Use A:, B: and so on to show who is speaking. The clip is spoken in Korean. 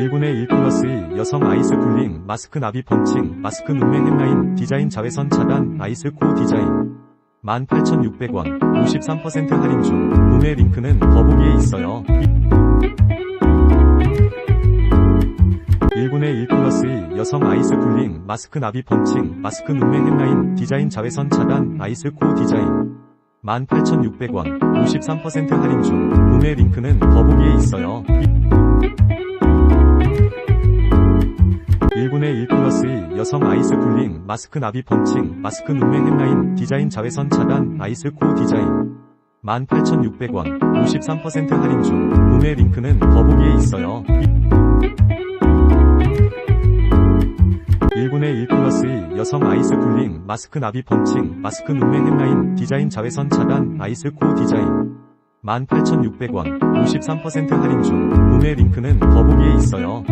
A: 1분의 1 플러스 1 여성 아이스 쿨링 마스크 나비 펀칭 마스크 눈매 햄라인 디자인 자외선 차단 아이스 코 디자인. 18,600원 53% 할인 중. 구매 링크는 더보기에 있어요. 1분의 1 플러스 1 여성 아이스 쿨링 마스크 나비 펀칭 마스크 눈매 햄라인 디자인 자외선 차단 아이스 코 디자인. 18,600원 53% 할인 중. 구매 링크는 더보기에 있어요 1분의 1 플러스 1 여성 아이스 쿨링 마스크 나비 펀칭 마스크 눈매 햄라인 디자인 자외선 차단 아이스 코 디자인. 18,600원 53% 할인 중. 구매 링크는 더보기에 있어요. 1분의 1 플러스 1 여성 아이스 쿨링 마스크 나비 펀칭 마스크 눈매 햄라인 디자인 자외선 차단 아이스 코 디자인. 18,600원 53% 할인 중. 구매 링크는 더보기에 있어요